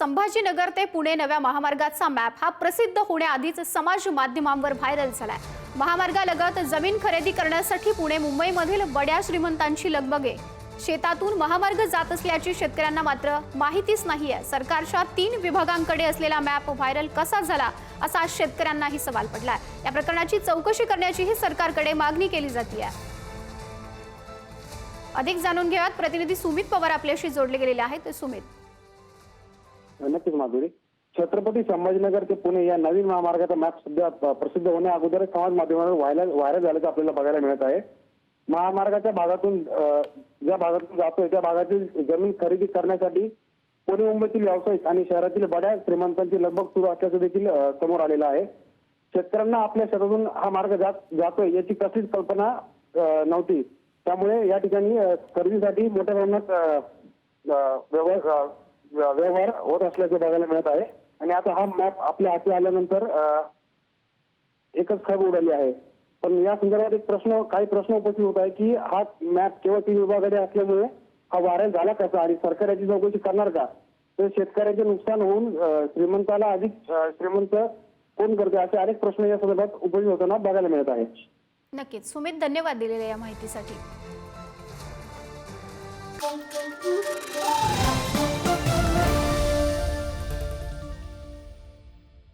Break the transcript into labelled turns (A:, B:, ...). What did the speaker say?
A: संभाजीनगर ते पुणे नव्या महामार्गाचा मॅप हा प्रसिद्ध होण्याआधीच समाज माध्यमांवर व्हायरल झालाय. महामार्गालगत जमीन खरेदी करण्यासाठी पुणे मुंबईमधील बड्या श्रीमंतांची लगबगे. आहे शेतातून महामार्ग जात असल्याची शेतकऱ्यांना मात्र माहितीच नाहीये. सरकारच्या तीन विभागांकडे असलेला मॅप व्हायरल कसा झाला असा शेतकऱ्यांनाही सवाल पडलाय. या प्रकरणाची चौकशी करण्याचीही सरकारकडे मागणी केली जाते अधिक जाणून घेऊयात. प्रतिनिधी सुमित पवार आपल्याशी जोडले गेलेले आहेत. सुमित.
B: नक्कीच माधुरी. छत्रपती संभाजीनगर ते पुणे या नवीन महामार्गाचा मॅप सध्या प्रसिद्ध होण्या अगोदर समाज माध्यमावर व्हायरल व्हायरल झाल्याचं आपल्याला बघायला मिळत आहे. महामार्गाच्या भागातून ज्या भागातून जातोय त्या भागातील जमीन खरेदी करण्यासाठी पुणे मुंबईतील व्यावसायिक आणि शहरातील बड्या श्रीमंतांची लगबग सुरू असल्याचं देखील समोर आलेलं आहे. शेतकऱ्यांना आपल्या शेतातून हा मार्ग जात जातोय याची कसलीच कल्पना नव्हती. त्यामुळे या ठिकाणी खरेदीसाठी मोठ्या प्रमाणात व्यवहार होत असल्याचे बघायला मिळत आहे. आणि आता हा मॅप आपल्या हाती आल्यानंतर एकच खब उडाली आहे. पण या संदर्भात एक प्रश्न काही प्रश्न उपस्थित होत आहे की हा मॅप केवळ तीन विभागाकडे असल्यामुळे हा व्हायरल झाला कसा आणि सरकार याची चौकशी करणार का? तर शेतकऱ्याचे नुकसान होऊन श्रीमंताला अधिक श्रीमंत कोण करते असे अनेक प्रश्न या संदर्भात उपस्थित होताना बघायला मिळत आहे.
A: नक्कीच. सुमित धन्यवाद दिलेल्या या माहितीसाठी.